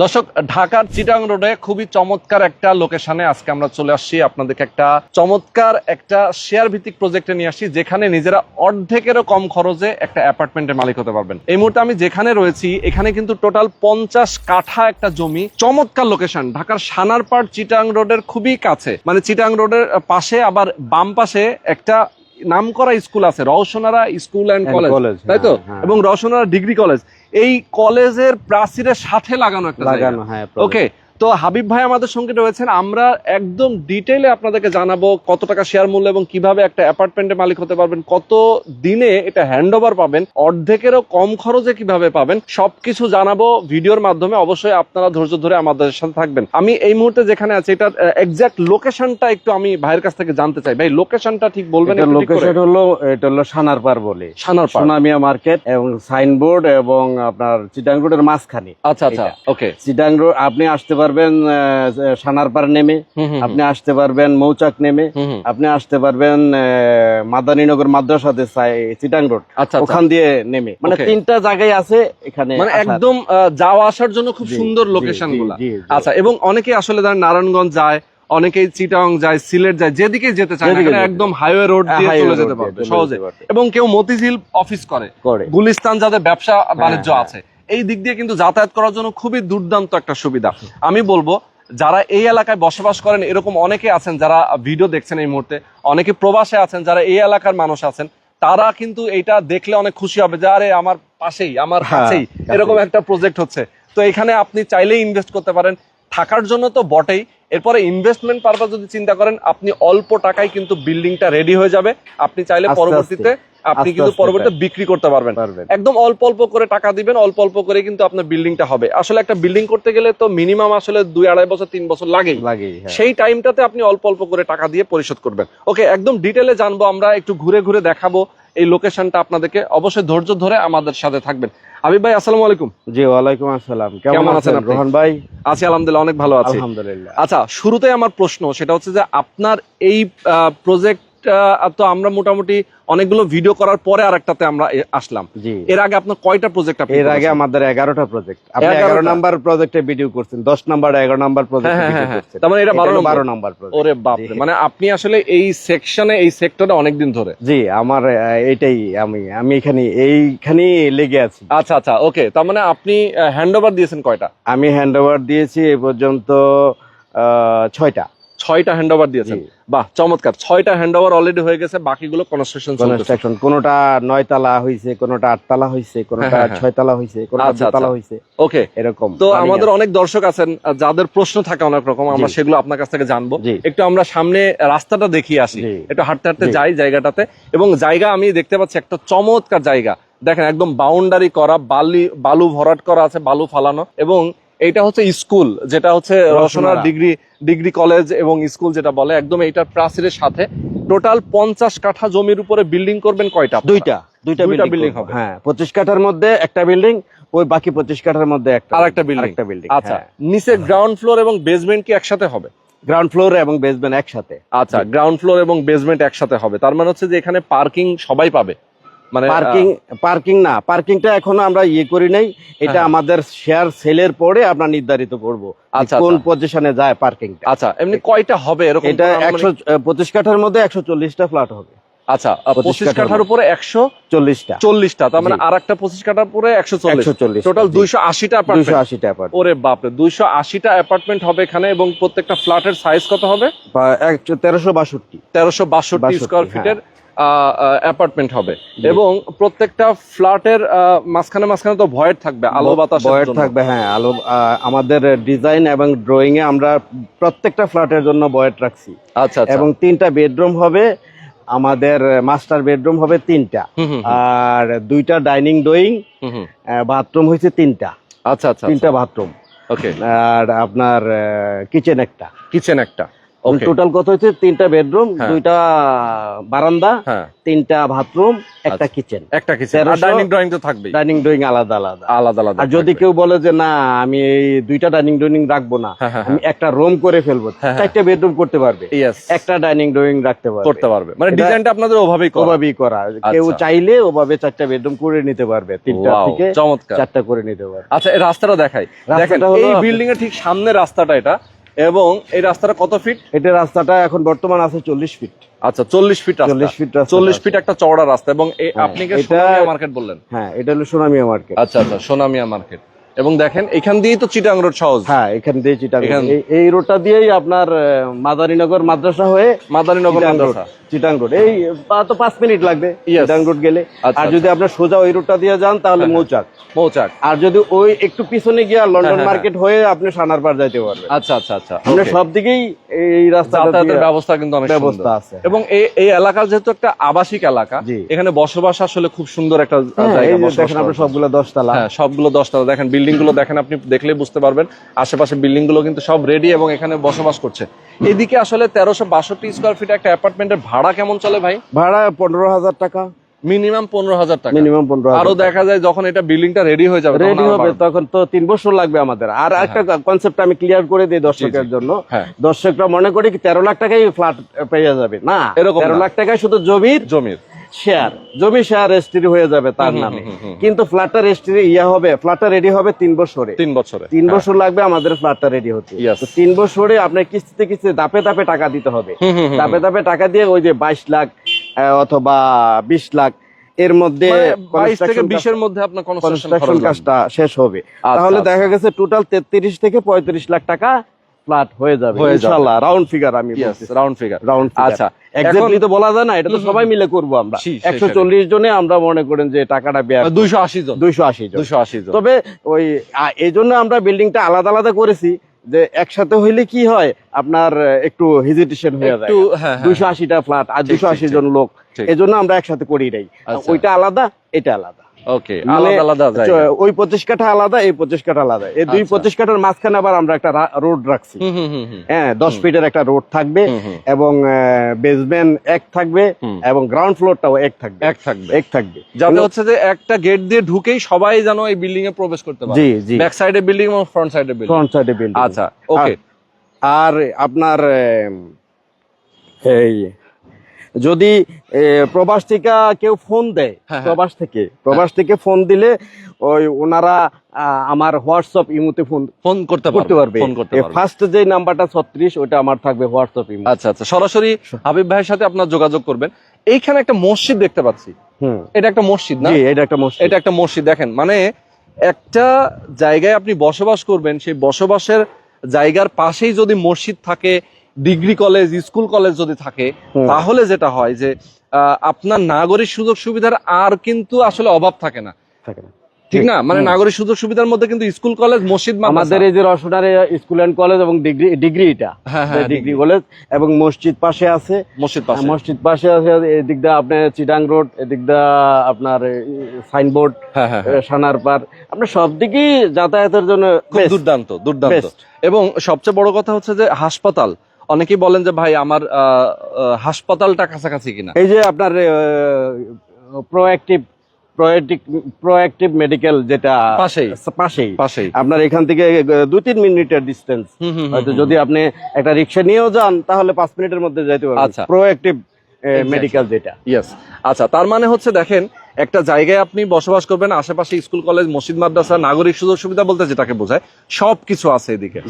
দর্শক, ঢাকার চিটাং রোডে খুবই চমৎকার একটা লোকেশনে আজকে আমরা চলে আসছি। আপনাদেরকে একটা চমৎকার একটা শেয়ার ভিত্তিক প্রজেক্টে নিয়ে আসছি, যেখানে নিজেরা অর্ধেকেরও কম খরচে একটা অ্যাপার্টমেন্টের মালিক হতে পারবেন। এই মুহূর্তে আমি যেখানে রয়েছি, এখানে কিন্তু টোটাল পঞ্চাশ কাঠা একটা জমি। চমৎকার লোকেশন ঢাকার সানারপাড় চিটাং রোডের খুবই কাছে। মানে চিটাং রোডের পাশে, আবার বাম পাশে একটা নামকরা স্কুল আছে রওশনারা স্কুল অ্যান্ড কলেজ তাই তো হ্যাঁ, হ্যাঁ। এবং রওশনারা ডিগ্রি কলেজ এই কলেজের প্রাচীরের সাথে লাগানো একটা জায়গা। লাগানো হ্যাঁ ওকে তো হাবিব ভাই আমাদের সঙ্গে রয়েছেন। আমরা একদম ডিটেইলে আপনাদেরকে জানাব কত টাকা শেয়ার মূল্য এবং কীভাবে একটা অ্যাপার্টমেন্টের মালিক হতে পারবেন কত দিনে এটা হ্যান্ড ওভার পাবেন অর্ধেকেরও কম খরচে কীভাবে পাবেন সবকিছু জানাব ভিডিওর মাধ্যমে। অবশ্যই আপনারা ধৈর্য ধরে আমাদের সাথে থাকবেন। আমি এই মুহূর্তে যেখানে আছি এটা এক্সাক্ট লোকেশনটা একটু আমি ভাইয়ের কাছ থেকে জানতে চাই। ভাই লোকেশনটা ঠিক বলবেন? লোকেশন হলো এটা হলো সানারপার বলে। সানারপাড় সোনামিয়া মার্কেট এবং সাইনবোর্ড এবং আপনার চিটাং রোডের মাঝখানে। আচ্ছা আচ্ছা ওকে চিটাং রোড আপনি আসতে পারবেন সানারপার নেমে আপনি আসতে পারবেন মৌচাক নেমে আপনি আসতে পারবেন মাদানীনগর মাদ্রাসাতে চিটাং রোড আচ্ছা আচ্ছা। ওখান দিয়ে নেমে। মানে তিনটা জায়গায় আছে এখানে মানে একদম যাওয়া আসার জন্য খুব সুন্দর লোকেশনগুলা। আচ্ছা এবং অনেকে আসলে ধরেন নারায়ণগঞ্জ যায় অনেকেই চিটাং যায় সিলেট যায় যেদিকে যেতে চায় একদম হাইওয়ে রোড দিয়ে চলে যেতে পারবে সহজে। এবং কেউ মতিঝিল অফিস করে। গুলিস্তান যাদের ব্যবসা বাণিজ্য হ্যাঁ। আছে এই দিক দিয়ে কিন্তু যাতায়াত করার জন্য খুবই দুর্দান্ত একটা সুবিধা। আমি বলব যারা এই এলাকায় বসবাস করেন এরকম অনেকে আছেন যারা ভিডিও দেখছেন এই মুহূর্তে অনেকে প্রবাসে আছেন যারা এই এলাকার মানুষ আছেন তারা কিন্তু এটা দেখলে অনেক খুশি হবে যে আরে আমার পাশেই আমার হ্যাঁ, কাছেই কাছেই। এরকম একটা প্রজেক্ট হচ্ছে। তো এখানে আপনি চাইলেই ইনভেস্ট করতে পারেন। থাকার জন্য তো বটেই। এরপরে ইনভেস্টমেন্ট পারপাস যদি চিন্তা করেন আপনি অল্প টাকায় কিন্তু বিল্ডিংটা রেডি হয়ে যাবে। আপনি চাইলে পরবর্তীতে আপনি কিন্তু পরবর্তীতে বিক্রি করতে পারবেন। একদম অল্প অল্প করে টাকা দিবেন অল্প অল্প করে কিন্তু আপনার বিল্ডিংটা হবে। আসলে একটা বিল্ডিং করতে গেলে তো মিনিমাম আসলে দুই আড়াই বছর তিন বছর লাগেই। হ্যাঁ। সেই টাইমটাতে আপনি অল্প অল্প করে টাকা দিয়ে পরিশোধ করবেন। ওকে একদম ডিটেলে জানব আমরা একটু ঘুরে ঘুরে দেখাবো এই লোকেশনটা আপনাদেরকে। অবশ্যই ধৈর্য ধরে আমাদের সাথে থাকবেন। হাবিব ভাই আসসালামু আলাইকুম। জি ওয়ালাইকুম আসসালাম। কেমন আছেন রোহন ভাই? আছি আলহামদুলিল্লাহ অনেক ভালো আছি। আলহামদুলিল্লাহ। আচ্ছা শুরুতে আমার প্রশ্ন সেটা হচ্ছে যে আপনার এই প্রজেক্ট তো আমরা মোটামুটি অনেকগুলো ভিডিও করার পরে আরেকটাতে আমরা আসলাম। এর আগে আপনার কয়টা প্রজেক্ট আপনি এর আগে আমাদের এগারোটা প্রজেক্ট আপনি এগারো নাম্বার প্রজেক্টে ভিডিও করছেন দশ নাম্বার এগারো নাম্বার হ্যাঁ, প্রজেক্টে হ্যাঁ, হ্যাঁ, তার মানে এটা বারো নম্বর। বারো নাম্বার প্রজেক্ট ওরে বাপরে জি। মানে আপনি আসলে এই সেকশনে এই সেক্টরে অনেকদিন ধরে। জি আমার এটাই আমি আমি এখানে এইখানে লেগে আছি। আচ্ছা আচ্ছা ওকে তার মানে আপনি হ্যান্ড ওভার দিয়েছেন কয়টা? আমি হ্যান্ড ওভার দিয়েছি এ পর্যন্ত ছয়টা। ছয়টা হ্যান্ড ওভার দিয়েছেন। বাহ চমৎকার। ছয়টা হ্যান্ড ওভার অলরেডি হয়ে গেছে বাকিগুলো কনস্ট্রাকশন কনস্ট্রাকশন কোনোটা নয় তালা হয়েছে কোনোটা আট তালা হয়েছে কোনোটা। ছয় তালা হয়েছে কোনোটা তালা। হয়েছে ওকে এরকম। তো আমাদের অনেক দর্শক আছেন যাদের প্রশ্ন থাকে অনেক রকম আমরা সেগুলো আপনার কাছ থেকে জানব। একটু আমরা সামনে রাস্তাটা দেখিয়ে আসি। একটু হাঁটতে হাঁটতে যাই জায়গাটাতে এবং জায়গা আমি দেখতে পাচ্ছি একটা চমৎকার জায়গা। দেখেন একদম বাউন্ডারি করা বালি বালু ভরাট করা আছে বালু ফালানো এবং এইটা হচ্ছে স্কুল যেটা হচ্ছে রসনার ডিগ্রি ডিগ্রি কলেজ এবং স্কুল যেটা বলে একদম এইটার প্রাচীরের সাথে। টোটাল পঞ্চাশ কাঠা জমির উপরে বিল্ডিং করবেন কয়টা? দুইটা দুইটা বিল্ডিং হবে। হ্যাঁ পঁচিশ কাঠার মধ্যে একটা বিল্ডিং ওই বাকি পঁচিশ কাঠার মধ্যে একটা আরেকটা building। আরেকটা বিল্ডিং আচ্ছা নিচে গ্রাউন্ড ফ্লোর এবং বেসমেন্ট কি একসাথে হবে? গ্রাউন্ড ফ্লোর এবং বেসমেন্ট একসাথে। আচ্ছা গ্রাউন্ড ফ্লোর এবং বেসমেন্ট একসাথে হবে। তার মানে হচ্ছে যে এখানে পার্কিং সবাই পাবে। মানে পার্কিং পার্কিং না পার্কিংটা এখনও আমরা ইয়ে করি নাই। এটা হ্যাঁ। আমাদের শেয়ার সেলের পরে আমরা নির্ধারিত করব আচ্ছা, কোন আচ্ছা। পজিশনে যায় পার্কিংটা আচ্ছা এমনি কয়টা হবে এরকম এটা একশো পঁচিশ কাঠার মধ্যে একশো চল্লিশটা ফ্ল্যাট হবে। আচ্ছা পঁচিশ কাঠার উপরে একশো চল্লিশটা। চল্লিশটা তার মানে। আর একটা পঁচিশ কাঠার উপরে একশো চল্লিশ। টোটাল দুইশো আশিটা দুইশো আশিটা ওরে বাপরে দুইশো আশিটা অ্যাপার্টমেন্ট হবে এখানে এবং প্রত্যেকটা ফ্ল্যাটের সাইজ কত হবে? তেরোশো বাষট্টি। তেরোশো বাষট্টি স্কোয়ার হ্যাঁ। ফিটের অ্যাপার্টমেন্ট হবে। এবং প্রত্যেকটা ফ্ল্যাটের মাঝখানে মাঝখানে তো ভয়েড থাকবে আলো বাতাস বয়েড থাকবে হ্যাঁ আলো আমাদের ডিজাইন এবং ড্রয়িং এ আমরা প্রত্যেকটা ফ্ল্যাটের জন্য বয়েড রাখছি। আচ্ছা আচ্ছা। এবং তিনটা বেডরুম হবে আমাদের মাস্টার বেডরুম হবে তিনটা। আর দুইটা ডাইনিং ডোয়িং। বাথরুম হয়েছে তিনটা। আচ্ছা আচ্ছা তিনটা বাথরুম ওকে আর আপনার কিচেন একটা। কিচেন একটা. টোটাল কত হচ্ছে তিনটা বেডরুম হ্যাঁ। দুইটা বারান্দা হ্যাঁ। তিনটা বাথরুম একটা আচ্ছা। কিচেন একটা কিচেন ডাইনিং ড্রয়িং তো থাকবে ডাইনিং ড্রয়িং আলাদা আলাদা। আলাদা আলাদা। আর যদি কেউ বলে যে না আমি এই দুইটা ডাইনিং ড্রয়িং রাখব না হ্যাঁ, আমি একটা রুম করে ফেলব। চারটা বেডরুম করতে পারবে। ইয়েস একটা ডাইনিং ড্রয়িং রাখতে পারবে। করতে পারবে। মানে ডিজাইনটা আপনাদের ওভাবেই করা। ওভাবেই করা। কেউ আচ্ছা। চাইলে ওভাবে চারটা বেডরুম করে নিতে পারবে। তিনটা থেকে চমৎকার। চারটা করে নিতে পারবে। আচ্ছা এই রাস্তাটা দেখাই। দেখেন এই বিল্ডিং এর ঠিক সামনে রাস্তাটা এটা। এবং এই রাস্তাটা কত ফিট এটা রাস্তাটা এখন বর্তমান আছে চল্লিশ ফিট আচ্ছা চল্লিশ ফিট চল্লিশ ফিট চল্লিশ ফিট একটা চওড়া রাস্তা এবং হ্যাঁ, আপনি কি মার্কেট বললেন? হ্যাঁ এটা হলো সোনামিয়া মার্কেট। আচ্ছা আচ্ছা সোনামিয়া মার্কেট। এবং দেখেন এখান দিয়েই তো চিটাং রোড সহজ। হ্যাঁ এখান দিয়ে চিটাং এই- রোডটা দিয়েই আপনার মাদারীনগর মাদ্রাসা হয়ে মাদারীনগর চিটাং রোড মাদ্রাসা। চিটাং রোড এই তো পাঁচ মিনিট লাগবে চিটাং রোড গেলে। আচ্ছা, আর যদি আপনার সোজা ওই রোডটা দিয়ে যান তাহলে হ্যাঁ, মৌচাক। মৌচাক। আর যদি ওই একটু পিছনে গিয়ে হ্যাঁ, লন্ডন হ্যাঁ, মার্কেট হয়ে আপনি সানারপাড় যাইতে পারবেন। আচ্ছা আচ্ছা আচ্ছা। আমরা সব দিকেই এই রাস্তা যাতায়াতের ব্যবস্থা কিন্তু অনেক ব্যবস্থা আছে। এবং এই এই এলাকা যেহেতু একটা আবাসিক এলাকা এখানে বসবাস আসলে খুব সুন্দর একটা হ্যাঁ, জায়গা দেখেন আপনার জন্য। সবগুলো দশতলা। হ্যাঁ সবগুলো দশতলা। দেখেন বিল্ডিং গুলো দেখেন আপনি দেখলেই বুঝতে পারবেন। আশেপাশে বিল্ডিংগুলো কিন্তু সব রেডি এবং এখানে বসবাস করছে। এদিকে আসলে তেরোশো বাষট্টি স্কোয়ার ফিট একটা অ্যাপার্টমেন্টের ভাড়া কেমন চলে ভাই? ভাড়া পনেরো হাজার টাকা। মিনিমাম পনেরো হাজার টাকা। মিনিমাম পনেরো আরও দেখা যায় যখন এটা বিল্ডিংটা রেডি হয়ে যাবে তখন রেডি হবে তখন তো তিন বছর লাগবে আমাদের। আর একটা কনসেপ্ট আমি ক্লিয়ার করে দিই দর্শকের জন্য। হ্যাঁ। দর্শকরা মনে করি কি তেরো লাখ টাকায় ফ্ল্যাট পেয়ে যাবে। না এরকম তেরো লাখ টাকায় শুধু জমির জমির। শেয়ার জমি শেয়ার রেজিস্ট্রি হয়ে যাবে তার নামে। কিন্তু ফ্ল্যাটটা রেজিস্ট্রি ইয়া হবে ফ্ল্যাটটা রেডি হবে তিন বছরে। তিন বছরে তিন হ্যাঁ। বছর লাগবে আমাদের ফ্ল্যাটটা রেডি হতে। তো তিন বছরে আপনার কিস্তিতে কিস্তিতে দাপে দাপে টাকা দিতে হবে। দাপে দাপে টাকা দিয়ে ওই যে বাইশ লাখ অথবা বিশ লাখ এর মধ্যে মানে বাইশ থেকে বিশের মধ্যে আপনার কনস্ট্রাকশন কাজটা শেষ হবে। আচ্ছা, তাহলে আচ্ছা। দেখা গেছে টোটাল তেত্রিশ থেকে পঁয়ত্রিশ লাখ টাকা ফ্ল্যাট হয়ে যাবে। হয়ে যাবে। ইনশাআল্লাহ রাউন্ড ফিগার আমি রাউন্ড ফিগার রাউন্ড আচ্ছা এক্স্যাক্টলি তো বলা যায় না এটা তো সবাই মিলে করব আমরা। জনে মনে করেন যে টাকাটা ব্যয় জন। জন। জন। তবে ওই বিল্ডিংটা আলাদা আলাদা করেছি যে একসাথে হইলে কি হয় আপনার একটু হেজিটেশন হয়ে যায়। হ্যাঁ হ্যাঁ, দুইশো আশিটা ফ্ল্যাট আর দুশো দুইশো আশি জন লোক এজন্য আমরা একসাথে করি নাই। আচ্ছা। ওইটা আলাদা এটা আলাদা। ওকে মানে আলাদা আলাদা ওই পঁচিশ কাঠা আলাদা এই পঁচিশ কাঠা আলাদা। এই দুই আচ্ছা। পঁচিশ কাঠার মাঝখানে আবার আমরা একটা রোড রাখছি। হ্যাঁ দশ ফিটের একটা রোড থাকবে। এবং বেসমেন্ট এক থাকবে এবং গ্রাউন্ড ফ্লোরটাও এক থাকবে। এক থাকবে। এক থাকবে। যাতে হচ্ছে যে একটা গেট দিয়ে ঢুকেই সবাই যেন এই বিল্ডিং এ প্রবেশ করতে পারে। জি জি। ব্যাক সাইডে বিল্ডিং এবং ফ্রন্ট সাইডে বিল্ডিং ফ্রন্ট সাইডে বিল্ডিং আচ্ছা ওকে আর আপনার এই যদি প্রবাস থেকে কেউ ফোন দেয় হ্যাঁ, হ্যাঁ। প্রবাস থেকে প্রবাস থেকে ফোন দিলে ওই ওনারা আমার হোয়াটসঅ্যাপ ইমুতে ফোন ফোন করতে করতে পারবে। ফোন করতে পারবে। ফার্স্ট যে নাম্বারটা ছত্রিশ ওটা আমার থাকবে হোয়াটসঅ্যাপ ইমো। আচ্ছা আচ্ছা সরাসরি হাবিব ভাইয়ের সাথে আপনার যোগাযোগ করবেন। এইখানে একটা মসজিদ দেখতে পাচ্ছি। হুম। এটা একটা মসজিদ না? এটা একটা মসজিদ। এটা একটা মসজিদ দেখেন মানে একটা জায়গায় আপনি বসবাস করবেন সেই বসবাসের জায়গার পাশেই যদি মসজিদ থাকে ডিগ্রি কলেজ স্কুল কলেজ যদি থাকে তাহলে যেটা হয় যে আপনার নাগরিক সুযোগ সুবিধার আর কিন্তু আসলে অভাব থাকে না। থাকে না। ঠিক না? মানে নাগরিক সুযোগ সুবিধার মধ্যে কিন্তু স্কুল কলেজ মসজিদ। আমাদের এই যে রসনারে স্কুল অ্যান্ড কলেজ এবং ডিগ্রি ডিগ্রি এটা হ্যাঁ হ্যাঁ ডিগ্রি কলেজ এবং মসজিদ পাশে আছে। মসজিদ পাশে। মসজিদ পাশে আছে এদিক দিয়ে আপনার চিটাং রোড এদিক দিয়ে আপনার সাইনবোর্ড হ্যাঁ হ্যাঁ হ্যাঁ। সানার পার আপনার সব দিকেই যাতায়াতের জন্য খুব দুর্দান্ত দুর্দান্ত। এবং সবচেয়ে বড় কথা হচ্ছে যে হাসপাতাল। অনেকেই বলেন যে ভাই আমার হাসপাতালটা কাছাকাছি কিনা। এই যে আপনার প্রোঅ্যাক্টিভ প্রোঅ্যাক্টিভ মেডিকেল যেটা পাশেই। পাশেই। পাশেই। আপনার এখান থেকে দুই তিন মিনিটের ডিস্টেন্স হয়তো যদি আপনি একটা রিক্সা নিয়েও যান তাহলে পাঁচ মিনিটের মধ্যে যাইতে পারবেন। আচ্ছা। প্রোঅ্যাক্টিভ মেডিকেল যেটা। ইয়েস আচ্ছা তার মানে হচ্ছে দেখেন একটা জায়গায় আপনি বসবাস করবেন আশেপাশে স্কুল কলেজ মসজিদ মাদ্রাসা নাগরিক সুযোগ সুবিধা বলতে যেটাকে বোঝায় সব কিছু আছে এদিকে।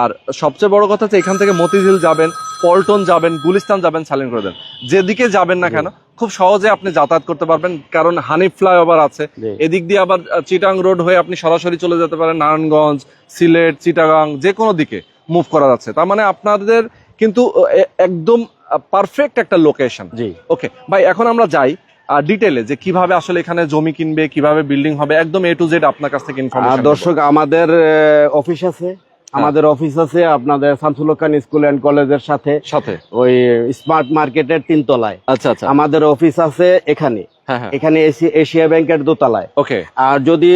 আর সবচেয়ে বড় কথা হচ্ছে এখান থেকে মতিঝিল যাবেন পল্টন যাবেন গুলিস্তান যাবেন সালিন করে দেন। যেদিকে যাবেন না কেন খুব সহজে আপনি যাতায়াত করতে পারবেন কারণ হানিফ ফ্লাইওভার আছে। এদিক দিয়ে আবার চিটাং রোড হয়ে আপনি সরাসরি চলে যেতে পারেন নারায়ণগঞ্জ সিলেট চিটাগাং যে কোনো দিকে মুভ করা যাচ্ছে। তার মানে আপনাদের কিন্তু একদম পারফেক্ট একটা লোকেশন জি। ওকে ভাই এখন আমরা যাই। ডিটেলে যে কীভাবে আসলে এখানে জমি কিনবে কীভাবে বিল্ডিং হবে একদম এ টু জেড আপনার কাছ থেকে আর ইনফরমেশন দর্শক আমাদের অফিস আছে। আমাদের অফিস আছে আপনাদের শামসুল খান স্কুল অ্যান্ড কলেজের সাথে। সাথে। ওই স্মার্ট মার্কেটের তিনতলায়। আচ্ছা আচ্ছা। আমাদের অফিস আছে এখানে। হ্যাঁ হ্যাঁ। এখানে এশিয়া ব্যাংকের দোতলায়। ওকে। আর যদি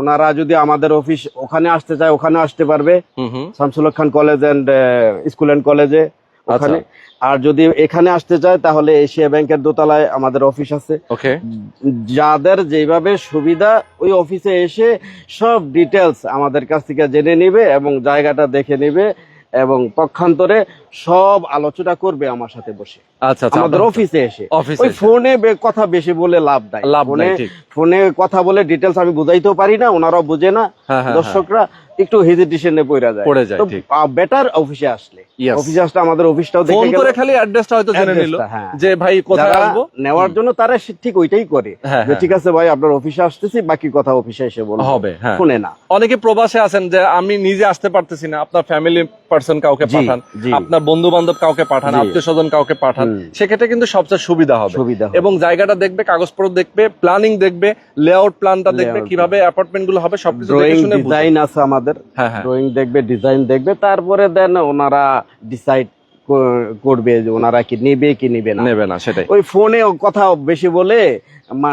ওনারা যদি আমাদের অফিস ওখানে আসতে চায় ওখানে আসতে পারবে। Shamsul Khan college and school and কলেজে ওখানে। আর যদি এখানে আসতে চায় তাহলে এশিয়া ব্যাংকের দোতলায় আমাদের অফিস আছে। ওকে। যাদের যেভাবে সুবিধা ওই অফিসে এসে সব ডিটেলস আমাদের কাছ থেকে জেনে নিবে এবং জায়গাটা দেখে নিবে এবং পক্ষান্তরে সব আলোচনা করবে আমার সাথে বসে। আচ্ছা আচ্ছা। আমাদের অফিসে এসে। ওই ফোনে কথা বেশি বলে লাভ নাই। লাভ ফোনে ফোনে কথা বলে ডিটেলস আমি বুঝাইতেও পারি না ওনারাও বুঝে না। হ্যাঁ, হ্যাঁ, দর্শকরা একটু হেজিটেশনে পড়ে যায় পড়ে যায়, ঠিক। বেটার অফিসে আসলে অফিসে আসলে আমাদের অফিসটাও দেখে গেল। করে খালি অ্যাড্রেসটা হয়তো জেনে নিল হ্যাঁ। যে ভাই কোথায় আসব নেওয়ার জন্য তারা ঠিক ওইটাই করে হ্যাঁ, যে হ্যাঁ। ঠিক আছে ভাই আপনার অফিসে আসতেছি বাকি কথা অফিসে এসে বলব হবে। শুনে না অনেকে প্রবাসে আছেন যে আমি নিজে আসতে পারতেছি না আপনার ফ্যামিলি পার্সন কাউকে পাঠান আপনার বন্ধু বান্ধব কাউকে পাঠান আত্মীয় স্বজন কাউকে পাঠান। সেক্ষেত্রে কিন্তু সবচেয়ে সুবিধা হবে সুবিধা এবং জায়গাটা দেখবে কাগজপত্র দেখবে প্ল্যানিং দেখবে লেআউট প্ল্যানটা দেখবে কীভাবে অ্যাপার্টমেন্টগুলো হবে সবকিছু দেখে ড্রয়িং। ডিজাইন আছে আমাদের হ্যাঁ, হ্যাঁ। ড্রয়িং দেখবে ডিজাইন দেখবে তারপরে দেন ওনারা ডিসাইড করবে যে ওনারা কি নেবে কি নেবে না। নেবে না সেটাই। ওই ফোনে কথা বেশি বলে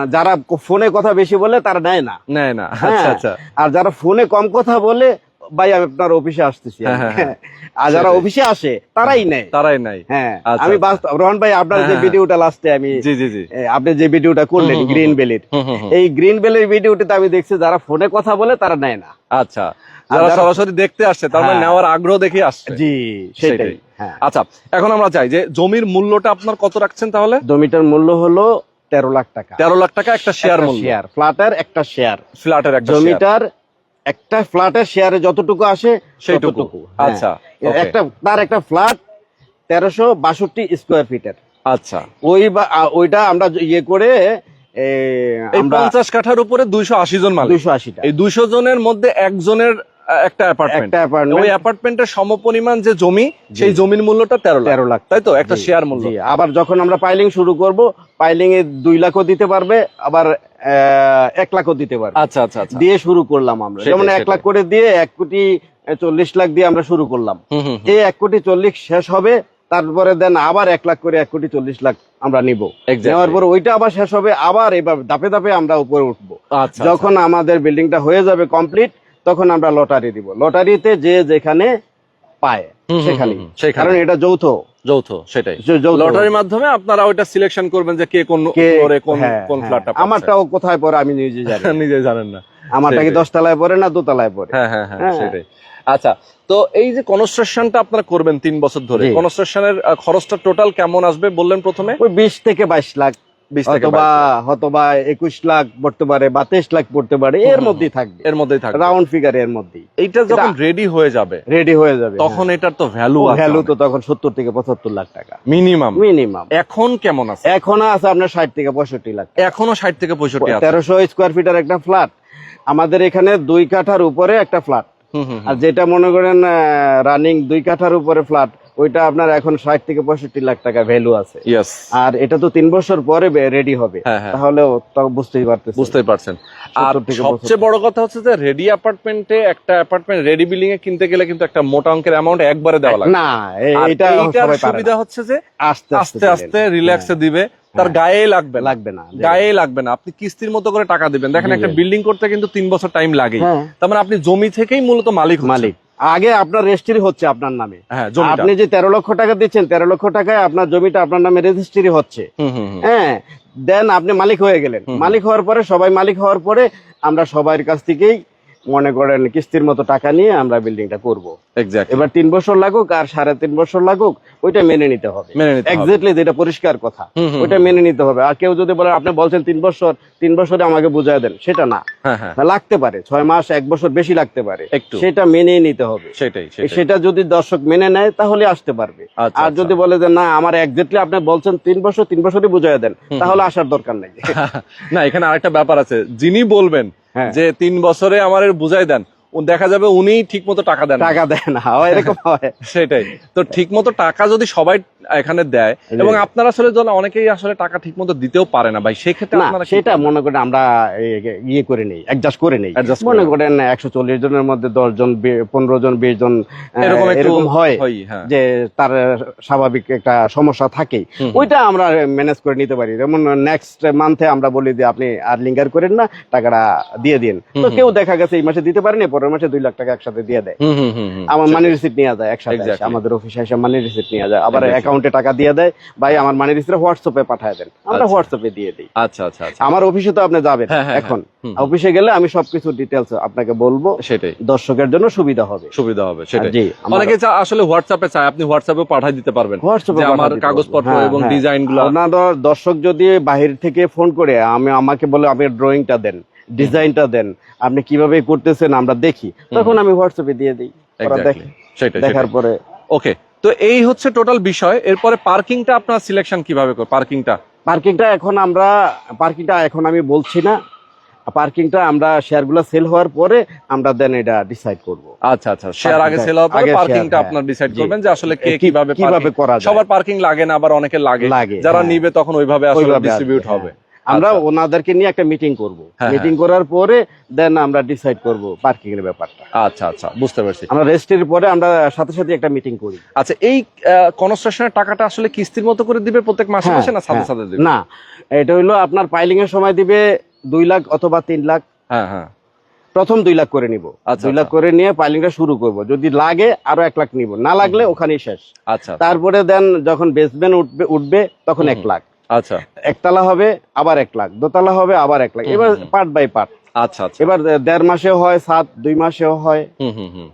যারা ফোনে কথা বেশি বলে তারা নেয় না। নেয় না। হ্যাঁ। আচ্ছা আচ্ছা। আর যারা ফোনে কম কথা বলে ভাই আমি আপনার অফিসে আসতেছি আমি। হ্যাঁ, হ্যাঁ, আর যারা অফিসে আসে তারাই নেয়। তারাই নাই হ্যাঁ আচ্ছা, আমি আচ্ছা। রহন ভাই আপনার যে হ্যাঁ, ভিডিওটা লাস্টে আমি জি জি জি। আপনি যে ভিডিওটা করলেন গ্রিন বেলির। এই গ্রিন বেলের ভিডিওটিতে আমি দেখছি যারা ফোনে কথা বলে তারা নেয় না। আচ্ছা। যারা সরাসরি দেখতে আসছে তার মানে হ্যাঁ। নেওয়ার আগ্রহ দেখে আসছে। জি সেটাই। হ্যাঁ। আচ্ছা এখন আমরা চাই যে জমির মূল্যটা আপনার কত রাখছেন তাহলে? জমিটার মূল্য হলো তেরো লাখ টাকা। তেরো লাখ টাকা একটা শেয়ার মূল্য। শেয়ার ফ্ল্যাটের একটা শেয়ার ফ্ল্যাটের একটা জমিটার একটা ফ্ল্যাটের শেয়ারে যতটুকু আসে সেইটুকু। হ্যাঁ। আচ্ছা একটা তার একটা ফ্ল্যাট তেরোশো বাষট্টি স্কোয়ার ফিটের আচ্ছা। ওই বা ওইটা আমরা ইয়ে করে পঞ্চাশ কাঠার উপরে দুইশো আশি জন মানে দুইশো আশিটা। এই দুইশো জনের মধ্যে একজনের একটা অ্যাপার্টমেন্ট একটা অ্যাপার্টমেন্ট ওই অ্যাপার্টমেন্টের সমপরিমাণ যে জমি সেই জমির মূল্যটা তেরো লাখ। তেরো লাখ। তাই তো? একটা শেয়ার মূল্য। আবার যখন আমরা পাইলিং শুরু করব পাইলিং এ দুই লাখও দিতে পারবে আবার এক লাখও দিতে পারবে। আচ্ছা আচ্ছা আচ্ছা। দিয়ে শুরু করলাম আমরা। যেমন এক লাখ করে দিয়ে এক কোটি চল্লিশ লাখ দিয়ে আমরা শুরু করলাম। এই এক কোটি চল্লিশ শেষ হবে তারপরে দেন আবার এক লাখ করে এক কোটি চল্লিশ লাখ আমরা নিব। নেওয়ার পর ওইটা আবার শেষ হবে আবার এবার ধাপে ধাপে আমরা উপরে উঠবো। আচ্ছা যখন আমাদের বিল্ডিংটা হয়ে যাবে কমপ্লিট তখন আমরা লটারি দিব। লটারিতে যে যেখানে পায় সেখানে। কারণ এটা যৌথ। যৌথ সেটাই। লটারির মাধ্যমে আপনারা ওইটা সিলেকশন করবেন যে কে কোন ফ্লোরে কোন কোন হ্যাঁ। ফ্ল্যাটটা আমারটাও কোথায় পড়ে আমি নিজে জানি। নিজে জানেন না। আমারটা কি। দশতলায় পড়ে না দোতলায় পড়ে? হ্যাঁ হ্যাঁ হ্যাঁ হ্যাঁ। সেটাই। আচ্ছা তো এই যে কনস্ট্রাকশনটা আপনারা করবেন তিন বছর ধরে। কনস্ট্রাকশনের খরচটা টোটাল কেমন আসবে বললেন প্রথমে? ওই বিশ থেকে বাইশ লাখ বিশ অথবা 22 লাখ। হয়তোবা একুশ লাখ পড়তে পারে বা তেইশ লাখ পড়তে পারে এর মধ্যেই থাকবে। এর মধ্যেই থাকবে। রাউন্ড ফিগার এর মধ্যেই। এইটা যখন রেডি হয়ে যাবে রেডি হয়ে যাবে তখন এটার তো ভ্যালু ভ্যালু তো তখন সত্তর থেকে পঁচাত্তর লাখ টাকা। মিনিমাম মিনিমাম এখন কেমন আছে? এখনও আছে আপনার ষাট থেকে পঁয়ষট্টি লাখ এখনও ষাট থেকে পঁয়ষট্টি তেরোশো স্কোয়ার ফিটের একটা ফ্ল্যাট আমাদের এখানে দুই কাঠার উপরে একটা ফ্ল্যাট। আর যেটা মনে করেন রানিং দুই কাঠার উপরে ফ্ল্যাট ওইটা আপনার এখন ষাট থেকে পঁয়ষট্টি লাখ টাকা ভ্যালু আছে। আর এটা তো তিন বছর পরে রেডি হবে। হ্যাঁ, হ্যাঁ। তাহলে বুঝতেই পারতেছেন। বুঝতেই পারছেন। আর সবচেয়ে বড় কথা হচ্ছে যে রেডি অ্যাপার্টমেন্টে একটা অ্যাপার্টমেন্ট রেডি বিল্ডিং এ কিনতে গেলে কিন্তু একটা মোটা অঙ্কের অ্যামাউন্ট একবারে দেওয়া লাগে না এটা সুবিধা হচ্ছে যে আস্তে আস্তে আস্তে রিল্যাক্সে দিবে। তার হ্যাঁ। গায়ে লাগবে লাগবে না। গায়ে লাগবে না। আপনি কিস্তির মতো করে টাকা দিবেন। দেখেন একটা বিল্ডিং করতে কিন্তু তিন বছর টাইম লাগে। তার মানে আপনি জমি থেকেই মূলত মালিক মালিক। আগে আপনার রেজিস্ট্রি হচ্ছে আপনার নামে। হ্যাঁ আপনি যে তেরো লক্ষ টাকা দিচ্ছেন তেরো লক্ষ টাকায় আপনার জমিটা আপনার নামে রেজিস্ট্রি হচ্ছে। হ্যাঁ দেন আপনি মালিক হয়ে গেলেন। মালিক হওয়ার পরে সবাই মালিক হওয়ার পরে আমরা সবার কাছ থেকেই মনে করেন কিস্তির মতো টাকা নিয়ে আমরা বিল্ডিংটা করব. এবার তিন বছর লাগুক আর সাড়ে তিন বছর লাগুক ওইটা মেনে নিতে হবে। মেনে এক্স্যাক্টলি যেটা পরিষ্কার কথা ওইটা মেনে নিতে হবে। আর কেউ যদি বলে আপনি বলছেন তিন বছর তিন বছরে আমাকে বুঝাই দেন সেটা না। হ্যাঁ হ্যাঁ। না, লাগতে পারে ছয় মাস এক বছর বেশি লাগতে পারে। সেটা মেনেই নিতে হবে। সেটাই সেটা যদি দর্শক মেনে নেয় তাহলে আসতে পারবে। আচ্ছা, আর আচ্ছা। যদি বলে যে না আমার একজাক্টলি আপনি বলছেন তিন বছর তিন বছরই বুঝাই দেন তাহলে আসার দরকার নেই। না এখানে আরেকটা ব্যাপার আছে। যিনি বলবেন হ্যাঁ। যে তিন বছরে আমার বুঝাই দেন দেখা যাবে উনি ঠিক মতো টাকা দেন টাকা দেন এরকম হয়। সেটাই। তো ঠিক মতো টাকা যদি সবাই এখানে দেয়। এবং আপনারা আসলে ধরেন অনেকেই আসলে টাকা ঠিক মতো দিতেও পারে না ভাই সেক্ষেত্রে আপনারা সেটা মনে করেন আমরা ইয়ে করে নেই অ্যাডজাস্ট করে নেই। মনে করেন একশো চল্লিশ জনের মধ্যে দশ জন পনেরো জন বিশ জন এরকম এরকম হয় হ্যাঁ যে তার স্বাভাবিক একটা সমস্যা হুম। ওইটা আমরা ম্যানেজ করে নিতে পারি। যেমন নেক্সট মান্থে আমরা বলি যে আপনি আর লিঙ্গার করেন না টাকাটা দিয়ে দিন। তো কেউ দেখা গেছে এই মাসে দিতে পারেনি পরের মাসে দুই লাখ টাকা একসাথে দিয়ে দেয়। আমার মানি রিসিপ্ট নিয়ে যায় একসাথে আমাদের অফিসে এসে মানি রিসিপ্ট নিয়ে যায়। আবার Exactly. অ্যাকাউন্টে টাকা দিয়ে দেয় ভাই আমার মানি রিসিপ্ট হোয়াটসঅ্যাপে পাঠায় দেন। আমরা আচ্ছা। হোয়াটসঅ্যাপে দিয়ে দিই। আচ্ছা আচ্ছা আচ্ছা। আমার অফিসে তো আপনি যাবেন হ্যাঁ, হ্যাঁ, এখন। অফিসে গেলে আমি সবকিছু ডিটেলস আপনাকে বলব। সেটাই। দর্শকের জন্য সুবিধা হবে। সুবিধা হবে সেটাই। অনেকে আসলে হোয়াটসঅ্যাপে চায় আপনি হোয়াটসঅ্যাপে পাঠাই দিতে পারবেন। হোয়াটসঅ্যাপে আমার। কাগজপত্র হ্যাঁ, এবং হ্যাঁ। ডিজাইনগুলো আপনাদের দর্শক যদি বাহির থেকে ফোন করে আমি আমাকে বলে আপনি ড্রয়িংটা দেন ডিজাইনটা দেন আপনি কীভাবে করতেছেন আমরা দেখি তখন আমি হোয়াটসঅ্যাপে দিয়ে দিই। দেখার পরে ওকে তো এই হচ্ছে টোটাল বিষয়। এরপরে পার্কিংটা আপনার সিলেকশন কীভাবে পার্কিংটা পার্কিংটা এখন আমরা পার্কিংটা এখন আমি বলছি না। পার্কিংটা আমরা শেয়ারগুলো সেল হওয়ার পরে আমরা দেন এটা ডিসাইড করব। আচ্ছা আচ্ছা। শেয়ার আগে সেল হওয়ার পরে পার্কিংটা হ্যাঁ। আপনার ডিসাইড করবেন যে আসলে কে কীভাবে কীভাবে করা যায়। সবার পার্কিং লাগে না আবার অনেকের লাগে। যারা হ্যাঁ। নিবে তখন ওইভাবে আসলে ডিস্ট্রিবিউট হবে। আমরা আচ্ছা। ওনাদেরকে নিয়ে একটা মিটিং করব। মিটিং করার পরে দেন আমরা ডিসাইড করব পার্কিং এর ব্যাপারটা। আচ্ছা আচ্ছা বুঝতে পারছি। আমরা রেস্টের পরে আমরা সাথে সাথে একটা মিটিং করি। আচ্ছা এই কনস্ট্রাকশনের টাকাটা আসলে কিস্তির মতো করে দিবে প্রত্যেক মাসে হ্যাঁ, মাসে না সাথে হ্যাঁ। সাথে দিবে? না এটা হইল আপনার পাইলিং এর সময় দিবে দুই লাখ অথবা তিন লাখ। হ্যাঁ হ্যাঁ। প্রথম দুই লাখ করে নিব। আচ্ছা, দুই লাখ আচ্ছা। করে নিয়ে পাইলিংটা শুরু করব। যদি লাগে আরও এক লাখ নিব। না লাগলে ওখানেই শেষ। আচ্ছা তারপরে দেন যখন বেসমেন্ট উঠবে উঠবে তখন এক লাখ। আচ্ছা। একতলা হবে আবার এক লাখ। দোতলা হবে আবার এক লাখ। এবার পার্ট বাই পার্ট আচ্ছা আচ্ছা। এবার দেড় মাসেও হয় সাত দুই মাসেও হয়।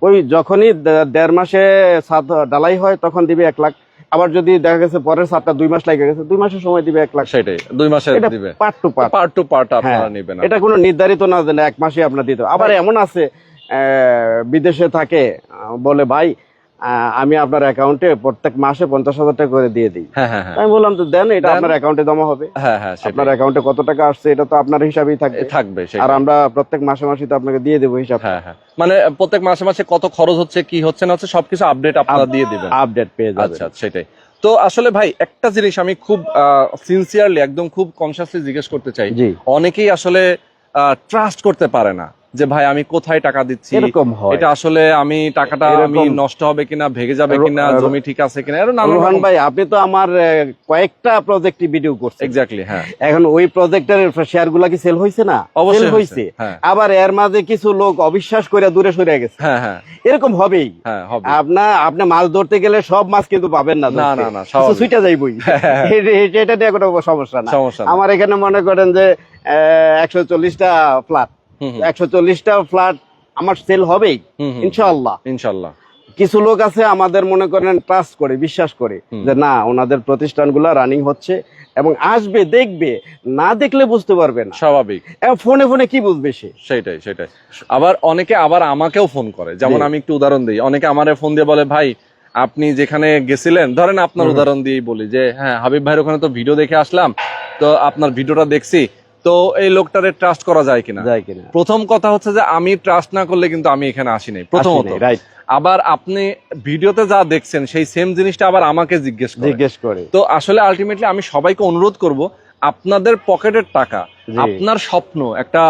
ওই যখনই দেড় মাসে সাত ডালাই হয় তখন দিবে এক লাখ। আবার যদি দেখা গেছে পরের সাতটা দুই মাস লেগে গেছে দুই মাসের সময় দিবে এক লাখ। সেটাই দুই মাসে দিবে। Part two part part two part আপনারা হ্যাঁ, নেবেন এটা কোনো নির্ধারিত না যে এক মাসে আপনার দিতে। আবার এমন আছে আহ, বিদেশে থাকে বলে ভাই আমি আপনার অ্যাকাউন্টে প্রত্যেক মাসে পঞ্চাশ হাজার টাকা করে দিয়ে দিই। হ্যাঁ হ্যাঁ হ্যাঁ। আমি বললাম তো দেন এটা আপনার অ্যাকাউন্টে জমা হবে। হ্যাঁ হ্যাঁ। আপনার অ্যাকাউন্টে কত টাকা আসছে এটা তো আপনার হিসাবেই থাকবে। থাকবে আর আমরা প্রত্যেক মাসে মাসে তো আপনাকে দিয়ে দেবো হিসাব। মানে প্রত্যেক মাসে মাসে কত খরচ হচ্ছে কি হচ্ছে না হচ্ছে সবকিছু আপডেট আপনারা দিয়ে দিবেন। আপডেট পেয়ে যাবেন। আচ্ছা সেটাই। তো আসলে ভাই একটা জিনিস আমি খুব সিনসিয়ারলি একদম খুব কনসিয়াসলি জিজ্ঞেস করতে চাই। অনেকেই আসলে ট্রাস্ট করতে পারে না। যে ভাই আমি কোথায় টাকা দিচ্ছি? এরকম হয়। এটা আসলে আমি টাকাটা আমি নষ্ট হবে কিনা ভেগে যাবে কিনা জমি ঠিক আছে কিনা এরকম রোহান ভাই আপনি তো আমার কয়েকটা প্রজেক্টে ভিডিও করছেন। এক্স্যাক্টলি হ্যাঁ। এখন ওই প্রজেক্টের শেয়ারগুলা কি সেল হয়েছে না? অবশ্যই সেল হয়েছে হ্যাঁ। আবার এর মাঝে কিছু লোক অবিশ্বাস করে দূরে সরে গেছে। হ্যাঁ হ্যাঁ। এরকম হবেই। হ্যাঁ হবে। আপনার আপনি মাছ ধরতে গেলে সব মাছ কিন্তু পাবেন না না, না, না। সুইটা যাইবই। এটা- এটা- নিয়ে কোনো সমস্যা না। সমস্যা আমার এখানে মনে করেন যে একশো চল্লিশটা ফ্ল্যাট একশো চল্লিশটা ফ্ল্যাট আমার সেল হবেই হুম, ইনশাল্লাহ কিছু লোক আছে আমাদের মনে করেন ট্রাস্ট করে বিশ্বাস করে যে না ওনাদের প্রতিষ্ঠানগুলো রানিং হচ্ছে এবং আসবে দেখবে না দেখলে বুঝতে পারবে না। স্বাভাবিক। ফোনে ফোনে কি বুঝবে সে? সেটাই সেটাই। আবার অনেকে আবার আমাকেও ফোন করে। যেমন আমি একটু উদাহরণ দিই। অনেকে আমারে ফোন দিয়ে বলে ভাই আপনি যেখানে গেছিলেন ধরেন আপনার উদাহরণ দিয়েই বলি যে হ্যাঁ হাবিব ভাইয়ের ওখানে তো ভিডিও দেখে আসলাম। তো আপনার ভিডিওটা দেখছি তো এই লোকটারে ট্রাস্ট করা যায় কিনা? যায় কিনা? প্রথম কথা হচ্ছে যে আমি ট্রাস্ট না করলে কিন্তু আমি এখানে আসি নাই প্রথমত। রাইট আবার আপনি ভিডিওতে যা দেখছেন সেই সেম জিনিসটা আবার আমাকে জিজ্ঞেস করে। জিজ্ঞেস করে। তো আসলে আলটিমেটলি আমি সবাইকে অনুরোধ করব আপনাদের পকেটের টাকা আপনার স্বপ্ন একটা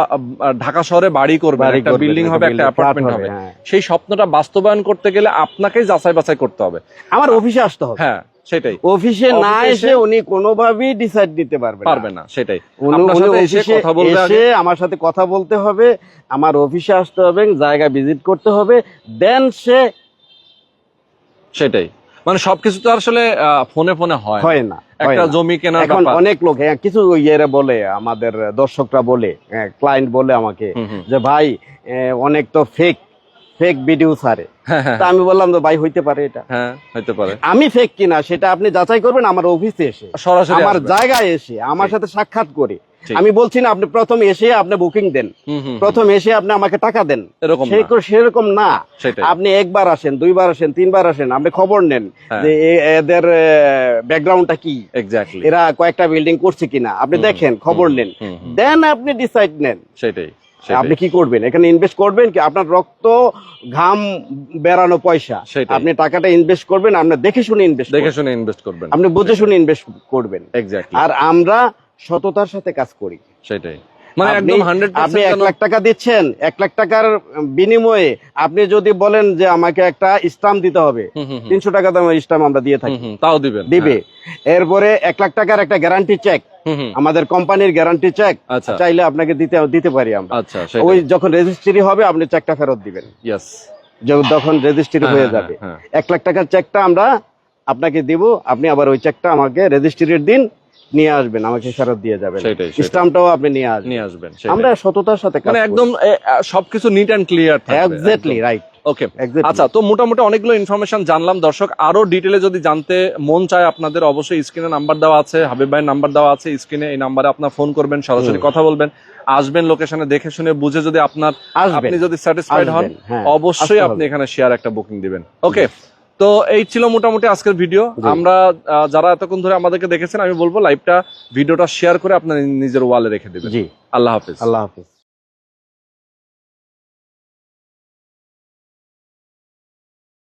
ঢাকা শহরে বাড়ি করবে একটা বিল্ডিং হবে একটা অ্যাপার্টমেন্ট হবে। হ্যাঁ। সেই স্বপ্নটা বাস্তবায়ন করতে গেলে আপনাকেই যাচাই বাছাই করতে হবে। আমার অফিসে আসতে হবে। হ্যাঁ। সেটাই অফিসে না এসে উনি কোনোভাবেই ডিসাইড নিতে পারবে পারবে না সেটাই এসে। আমার সাথে কথা বলতে হবে আমার অফিসে আসতে হবে জায়গা ভিজিট করতে হবে দেন সে সেটাই মানে সবকিছু তো আসলে ফোনে ফোনে হয়। হয় না একটা জমি কেনার এখন অনেক লোক হ্যাঁ, কিছু ইয়েরা বলে আমাদের দর্শকরা বলে ক্লায়েন্ট বলে আমাকে। যে ভাই অনেক তো ফেক ফেক ভিডিও ছাড়ে হ্যাঁ হ্যাঁ তা আমি বললাম যে ভাই হইতে পারে এটা। হ্যাঁ হইতে পারে। আমি ফেক কিনা সেটা আপনি যাচাই করবেন আমার অফিসে এসে। সরাসরি আমার জায়গায় এসে আমার সাথে সাক্ষাৎ করে। আমি বলছি না আপনি প্রথম এসে আপনি বুকিং দেন। প্রথম এসে আপনি আমাকে টাকা দেন। এরকম সেরকম না। আপনি একবার আসেন দুইবার আসেন তিনবার আসেন আপনি খবর নেন হ্যাঁ। যে এদের ব্যাকগ্রাউন্ডটা কি? এরা কয়েকটা বিল্ডিং করছে কিনা? আপনি দেখেন খবর নেন। দেন আপনি ডিসাইড নেন। সেটাই। আপনি কি করবেন? এখানে ইনভেস্ট করবেন কি? আপনার রক্ত ঘাম বেড়ানো পয়সা। আপনি টাকাটা ইনভেস্ট করবেন আপনার দেখে শুনে ইনভেস্ট দেখে শুনে ইনভেস্ট করবেন। আপনি বুঝে শুনে ইনভেস্ট করবেন। আর আমরা সততার সাথে কাজ করি। সেটাই। মানে আপনি- একদম লাখ টাকা দিচ্ছেন লাখ টাকার বিনিময়ে আপনি যদি বলেন যে আমাকে একটা স্টাম্প দিতে হবে তিনশো টাকা দামের স্টাম্প আমরা দিয়ে থাকি। তাও দিবেন দিবে। এরপরে এক লাখ টাকার একটা গ্যারান্টি চেক হ্যাঁ। আমাদের কোম্পানির গ্যারান্টি চেক আচ্ছা। চাইলে আপনাকে দিতে দিতে পারি আমরা। আচ্ছা ওই যখন রেজিস্ট্রি হবে আপনি চেকটা ফেরত দিবেন। যখন রেজিস্ট্রি হয়ে যাবে। হ্যাঁ। এক লাখ টাকার চেকটা আমরা আপনাকে দিব আপনি আবার ওই চেকটা আমাকে রেজিস্ট্রির দিন নিয়ে আসবেন আমাকে ফেরত দিয়ে যাবেন। স্টাম্পটাও আপনি নিয়ে আসবেন। নিয়ে আসবেন আমরা সততার সাথে মানে একদম সবকিছু neat and clear exactly right okay আচ্ছা তো মোটামুটি অনেকগুলো ইনফরমেশন জানলাম। দর্শক আরও ডিটেলে যদি জানতে মন চায় আপনাদের অবশ্যই স্ক্রিনে নাম্বার দেওয়া আছে হাবিব ভাইয়ের নাম্বার দেওয়া আছে স্ক্রিনে এই নাম্বারে আপনার ফোন করবেন সরাসরি কথা বলবেন। আসবেন লোকেশনে দেখে শুনে বুঝে যদি আপনার আপনি যদি স্যাটিসফাইড হন হ্যাঁ, অবশ্যই আপনি এখানে শেয়ার একটা বুকিং দিবেন। ওকে তো এই ছিল মোটামুটি আজকের ভিডিও। আমরা যারা এতক্ষণ ধরে আমাদেরকে দেখেছেন আমি বলব লাইভটা ভিডিওটা শেয়ার করে আপনার নিজের ওয়ালে রেখে দেবেন। জি। আল্লাহ হাফিজ। আল্লাহ হাফিজ।